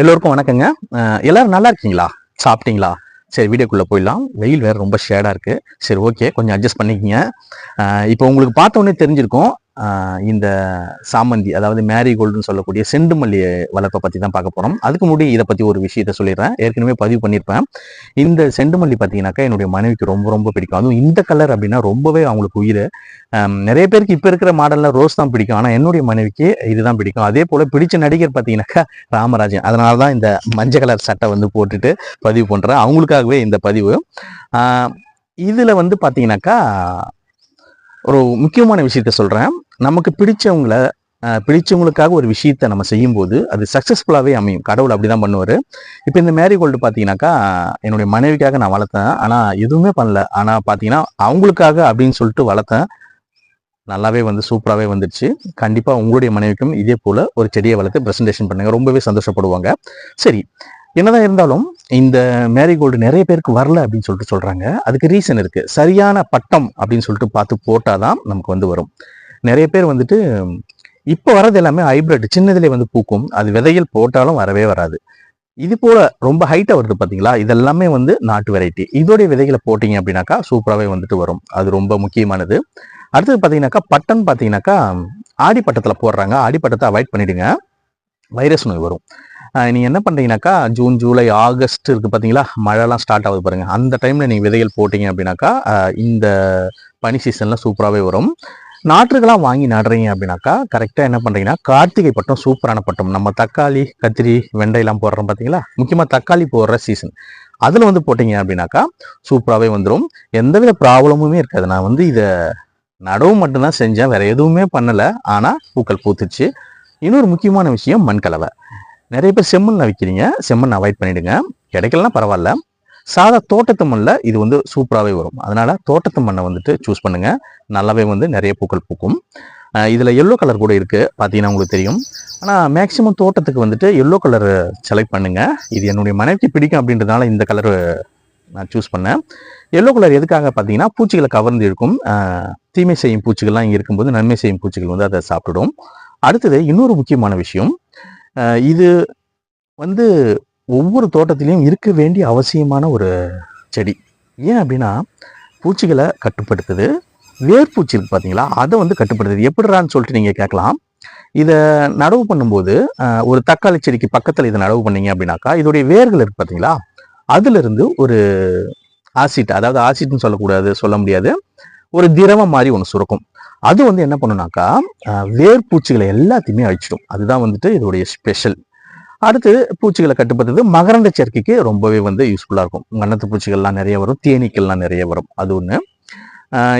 எல்லோருக்கும் வணக்கங்க. எல்லாரும் நல்லா இருக்கீங்களா? சாப்பிட்டீங்களா? சரி வீடியோக்குள்ளே போயிடலாம். வெயில் வேறு ரொம்ப ஷேடாக இருக்குது சரி ஓகே. கொஞ்சம் அட்ஜஸ்ட் பண்ணிக்கங்க. இப்போ உங்களுக்கு பார்த்தோன்னே உடனே தெரிஞ்சிருக்கும். இந்த சாமந்தி அதாவது மேரிகோல்டுன்னு சொல்லக்கூடிய செண்டுமல்லி வளர்ப்பை பற்றி தான் பார்க்க போகிறோம் அதுக்கு முன்னாடி இதை பற்றி ஒரு விஷயத்த சொல்லிடுறேன். ஏற்கனவே பதிவு பண்ணியிருப்பேன். இந்த செண்டுமல்லி பார்த்தீங்கன்னாக்கா என்னுடைய மனைவிக்கு ரொம்ப ரொம்ப பிடிக்கும். அதுவும் இந்த கலர் அப்படின்னா ரொம்பவே அவங்களுக்கு உயிர். நிறைய பேருக்கு இப்போ இருக்கிற மாடலில் ரோஸ் தான் பிடிக்கும். ஆனால் என்னுடைய மனைவிக்கு இதுதான் பிடிக்கும். அதே போல் பிடிச்ச நடிகர் பார்த்தீங்கன்னாக்கா ராமராஜன். அதனால தான் இந்த மஞ்சள் கலர் சட்டை வந்து போட்டுட்டு பதிவு பண்ணுறேன் அவங்களுக்காகவே இந்த பதிவு. இதில் வந்து பார்த்தீங்கன்னாக்கா ஒரு முக்கியமான விஷயத்த சொல்கிறேன் நமக்கு பிடிச்சவங்கள பிடிச்சவங்களுக்காக ஒரு விஷயத்த நம்ம செய்யும்போது அது சக்ஸஸ்ஃபுல்லாகவே அமையும். கடவுள் அப்படி தான் பண்ணுவார். இப்போ இந்த மேரிகோல்டு பார்த்தீங்கன்னாக்கா என்னுடைய மனைவிக்காக நான் வளர்த்தேன். ஆனால் எதுவுமே பண்ணல. ஆனால் பார்த்தீங்கன்னா அவங்களுக்காக அப்படின்னு சொல்லிட்டு வளர்த்தேன். நல்லாவே வந்து சூப்பராகவே வந்துடுச்சு கண்டிப்பாக உங்களுடைய மனைவிக்கும் இதே போல் ஒரு செடியை வளர்த்து ப்ரெசன்டேஷன் பண்ணுங்க. ரொம்பவே சந்தோஷப்படுவாங்க. சரி. என்னதான் இருந்தாலும் இந்த மேரிகோல்டு நிறைய பேருக்கு வரல அப்படின்னு சொல்லிட்டு சொல்கிறாங்க அதுக்கு ரீசன் இருக்குது சரியான பட்டம் அப்படின்னு சொல்லிட்டு பார்த்து போட்டால் தான் நமக்கு வந்து வரும். நிறைய பேர் வந்துட்டு இப்போ வரது எல்லாமே ஹைப்ரிட் சின்னதுலேயே வந்து பூக்கும். அது விதைகள் போட்டாலும் வரவே வராது. இது போல ரொம்ப ஹைட்டாக வருது பார்த்தீங்களா இதெல்லாமே வந்து நாட்டு வெரைட்டி இதோடைய விதைகளை போட்டிங்க அப்படின்னாக்கா சூப்பராகவே வந்துட்டு வரும். அது ரொம்ப முக்கியமானது. அடுத்தது பார்த்தீங்கன்னாக்கா பட்டன் பார்த்தீங்கன்னாக்கா ஆடிப்பட்டத்தில் போடுறாங்க. ஆடிப்பட்டத்தை அவாய்ட் பண்ணிடுங்க. வைரஸ் நோய் வரும். நீங்கள் என்ன பண்ணுறீங்கனாக்கா ஜூன் ஜூலை ஆகஸ்ட் இருக்குது பார்த்தீங்களா மழைலாம் ஸ்டார்ட் ஆகுது பாருங்கள் அந்த டைமில் நீங்கள் விதைகள் போட்டிங்க அப்படின்னாக்கா இந்த பனி சீசன்லாம் சூப்பராகவே வரும். நாற்றுகளாக வாங்கி நடுறீங்க அப்படின்னாக்கா கரெக்டாக என்ன பண்ணுறீங்கன்னா கார்த்திகை பட்டம் சூப்பரான பட்டம். நம்ம தக்காளி கத்திரி வெண்டையெல்லாம் போடுறோம் பார்த்தீங்களா முக்கியமாக தக்காளி போடுற சீசன் அதில் வந்து போட்டீங்க அப்படின்னாக்கா சூப்பராகவே வந்துடும் எந்தவித ப்ராப்ளமுமே இருக்காது. நான் வந்து இதை நடவு மட்டும்தான் செஞ்சேன். வேறு எதுவுமே பண்ணலை. ஆனால் பூக்கள் பூத்துச்சு. இன்னொரு முக்கியமான விஷயம் மண்கலவை. நிறைய பேர் செம்மண்ணில் விற்கிறீங்க செம்மண் அவாய்ட் பண்ணிவிடுங்க கிடைக்கலன்னா பரவாயில்ல. சாதா தோட்டத்து மண்ணில் இது வந்து சூப்பராகவே வரும். அதனால் தோட்டத்து மண்ணை வந்துட்டு சூஸ் பண்ணுங்கள் நல்லாவே வந்து நிறைய பூக்கள் பூக்கும். இதில் எல்லோ கலர் கூட இருக்குது பார்த்தீங்கன்னா உங்களுக்கு தெரியும். ஆனால் மேக்சிமம் தோட்டத்துக்கு வந்துட்டு எல்லோ கலர் செலக்ட் பண்ணுங்கள் இது என்னுடைய மனைவிக்கு பிடிக்கும் அப்படின்றதுனால இந்த கலர் நான் சூஸ் பண்ணேன். எல்லோ கலர் எதுக்காக பார்த்தீங்கன்னா பூச்சிகளை கவர்ந்து இருக்கும் தீமை செய்யும் பூச்சிகள்லாம் இங்கே இருக்கும்போது நன்மை செய்யும் பூச்சிகள் வந்து அதை சாப்பிட்டுடும் அடுத்தது இன்னொரு முக்கியமான விஷயம். இது வந்து ஒவ்வொரு தோட்டத்திலையும் இருக்க வேண்டிய அவசியமான ஒரு செடி. ஏன் அப்படின்னா பூச்சிகளை கட்டுப்படுத்துது. வேர்பூச்சி இருக்குது பார்த்தீங்களா அதை வந்து கட்டுப்படுத்துது. எப்படிறான்னு சொல்லிட்டு நீங்கள் கேட்கலாம். இதை நடவு பண்ணும்போது ஒரு தக்காளி செடிக்கு பக்கத்தில் இதை நடவு பண்ணீங்க அப்படின்னாக்கா இதோடைய வேர்கள் இருக்குது பார்த்தீங்களா அதிலிருந்து ஒரு ஆசிட் அதாவது ஆசிட்னு சொல்லக்கூடாது சொல்ல முடியாது. ஒரு திரவம் மாதிரி ஒன்று சுரக்கும். அது வந்து என்ன பண்ணுனாக்கா வேர்பூச்சிகளை வேர் பூச்சிகளை எல்லாத்தையுமே அழிச்சிடும். அதுதான் வந்துட்டு இதோடைய ஸ்பெஷல். அடுத்து பூச்சிகளை கட்டுப்படுத்துறது மகரந்த சேர்க்கைக்கு ரொம்பவே வந்து யூஸ்ஃபுல்லாக இருக்கும். கன்னத்து பூச்சிகள்லாம் நிறைய வரும் தேனீக்கள்லாம் நிறைய வரும். அது ஒன்று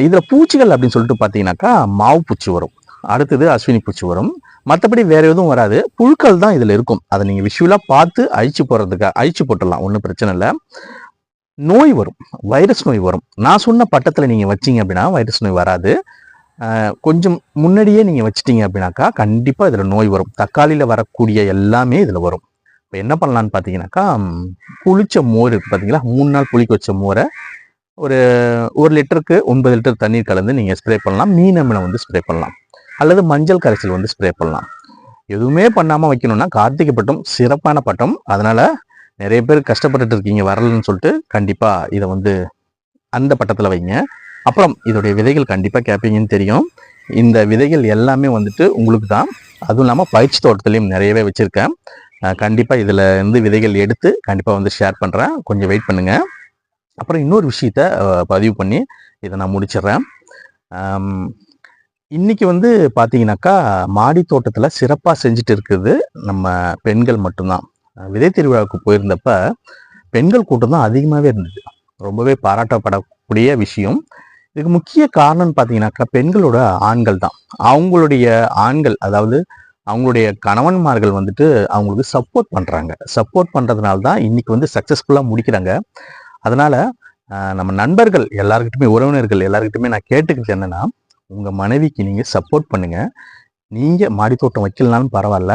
இதில் பூச்சிகள் அப்படின்னு சொல்லிட்டு பார்த்தீங்கன்னாக்கா மாவு பூச்சி வரும். அடுத்தது அஸ்வினி பூச்சி வரும். மற்றபடி வேற எதுவும் வராது. புழுக்கள் தான் இதில் இருக்கும். அதை நீங்கள் விஷுவலாக பார்த்து அழிச்சு போடுறதுக்கு அழிச்சு போட்டுடலாம். ஒன்றும் பிரச்சனை இல்லை. நோய் வரும். வைரஸ் நோய் வரும். நான் சொன்ன பட்டத்தில் நீங்கள் வச்சீங்க அப்படின்னா வைரஸ் நோய் வராது. கொஞ்சம் முன்னாடியே நீங்கள் வச்சிட்டிங்க அப்படின்னாக்கா கண்டிப்பாக இதில் நோய் வரும். தக்காளியில் வரக்கூடிய எல்லாமே இதில் வரும். இப்போ என்ன பண்ணலான்னு பார்த்தீங்கன்னாக்கா குளிச்ச புளிச்ச மோர் இருக்குது பார்த்தீங்களா மூணு நாள் புளிக்க வச்ச மோரை ஒரு ஒரு லிட்டருக்கு ஒன்பது லிட்டர் தண்ணீர் கலந்து நீங்கள் ஸ்ப்ரே பண்ணலாம். மீன் அமிலம் வந்து ஸ்ப்ரே பண்ணலாம். அல்லது மஞ்சள் கரைசல் வந்து ஸ்ப்ரே பண்ணலாம். எதுவுமே பண்ணாமல் வைக்கணும்னா கார்த்திகை பட்டம் சிறப்பான பட்டம். அதனால் நிறைய பேர் கஷ்டப்பட்டுட்டு இருக்கீங்க வரலன்னு சொல்லிட்டு கண்டிப்பாக இதை வந்து அந்த பட்டத்தில் வைங்க. அப்புறம் இதோடைய விதைகள் கண்டிப்பாக கேட்பீங்கன்னு தெரியும். இந்த விதைகள் எல்லாமே வந்துட்டு உங்களுக்கு தான். அதுவும் இல்லாமல் பயிற்சி தோட்டத்துலேயும் நிறையவே வச்சுருக்கேன். கண்டிப்பாக இதில் இருந்து விதைகள் எடுத்து கண்டிப்பாக வந்து ஷேர் பண்ணுறேன் கொஞ்சம் வெயிட் பண்ணுங்கள் அப்புறம் இன்னொரு விஷயத்த பதிவு பண்ணி இதை நான் முடிச்சிடுறேன். இன்றைக்கி இன்னைக்கு வந்து பார்த்தீங்கன்னாக்கா மாடி தோட்டத்தில் சிறப்பாக செஞ்சுட்டு இருக்குது நம்ம பெண்கள் மட்டும்தான். விதை திருவிழாவுக்கு போயிருந்தப்ப பெண்கள் கூட்டம் தான் அதிகமாகவே இருந்தது. ரொம்பவே பாராட்டப்படக்கூடிய விஷயம். இதுக்கு முக்கிய காரணம்னு பார்த்தீங்கன்னாக்கா பெண்களோட ஆண்கள் தான். அவங்களுடைய ஆண்கள் அதாவது அவங்களுடைய கணவன்மார்கள் வந்துட்டு அவங்களுக்கு சப்போர்ட் பண்ணுறாங்க சப்போர்ட் பண்ணுறதுனால தான் இன்றைக்கி வந்து சக்ஸஸ்ஃபுல்லாக முடிக்கிறாங்க. அதனால் நம்ம நண்பர்கள் எல்லாருக்கிட்டுமே உறவினர்கள் எல்லாருக்கிட்டுமே நான் கேட்டுக்கிறது என்னென்னா உங்கள் மனைவிக்கு நீங்கள் சப்போர்ட் பண்ணுங்கள் நீங்கள் மாடித்தோட்டம் வைக்கலனாலும் பரவாயில்ல.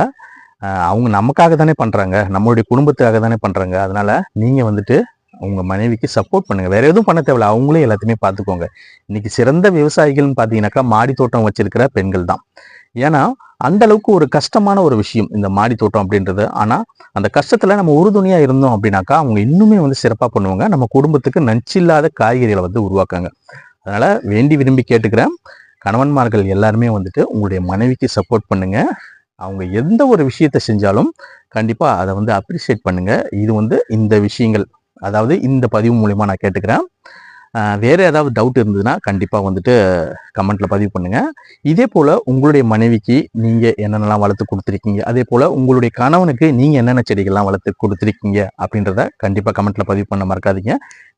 அவங்க நமக்காக தானே பண்ணுறாங்க நம்மளுடைய குடும்பத்துக்காக தானே பண்ணுறாங்க அதனால் நீங்கள் வந்துட்டு உங்கள் மனைவிக்கு சப்போர்ட் பண்ணுங்கள் வேறு எதுவும் பண்ண தேவையில்ல. அவங்களே எல்லாத்தையுமே பார்த்துக்கோங்க. இன்றைக்கி சிறந்த விவசாயிகள்னு பார்த்தீங்கன்னாக்கா மாடி தோட்டம் வச்சுருக்கிற பெண்கள் தான். ஏன்னா அந்த அளவுக்கு ஒரு கஷ்டமான ஒரு விஷயம் இந்த மாடி தோட்டம் அப்படின்றது. ஆனால் அந்த கஷ்டத்தில் நம்ம உறுதுணையாக இருந்தோம் அப்படின்னாக்கா அவங்க இன்னுமே வந்து சிறப்பாக பண்ணுவாங்க. நம்ம குடும்பத்துக்கு நஞ்சில்லாத காய்கறிகளை வந்து உருவாக்காங்க அதனால் வேண்டி விரும்பி கேட்டுக்கிறேன். கணவன்மார்கள் எல்லாருமே வந்துட்டு உங்களுடைய மனைவிக்கு சப்போர்ட் பண்ணுங்கள் அவங்க எந்த ஒரு விஷயத்தை செஞ்சாலும் கண்டிப்பாக அதை வந்து அப்ரிஷியேட் பண்ணுங்கள் இது வந்து இந்த விஷயங்கள். அதாவது இந்த பதிவு மூலிமா நான் கேட்டுக்கிறேன். வேறு ஏதாவது டவுட் இருந்ததுன்னா கண்டிப்பாக வந்துட்டு கமெண்ட்டில் பதிவு பண்ணுங்கள் இதே போல் உங்களுடைய மனைவிக்கு நீங்கள் என்னென்னலாம் வளர்த்து கொடுத்துருக்கீங்க அதே போல் உங்களுடைய கணவனுக்கு நீங்கள் என்னென்ன செடிகள்லாம் வளர்த்து கொடுத்துருக்கீங்க அப்படின்றத கண்டிப்பாக கமெண்ட்டில் பதிவு பண்ண மறக்காதீங்க.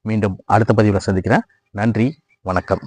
மீண்டும் அடுத்த பதிவில் சந்திக்கிறேன். நன்றி வணக்கம்.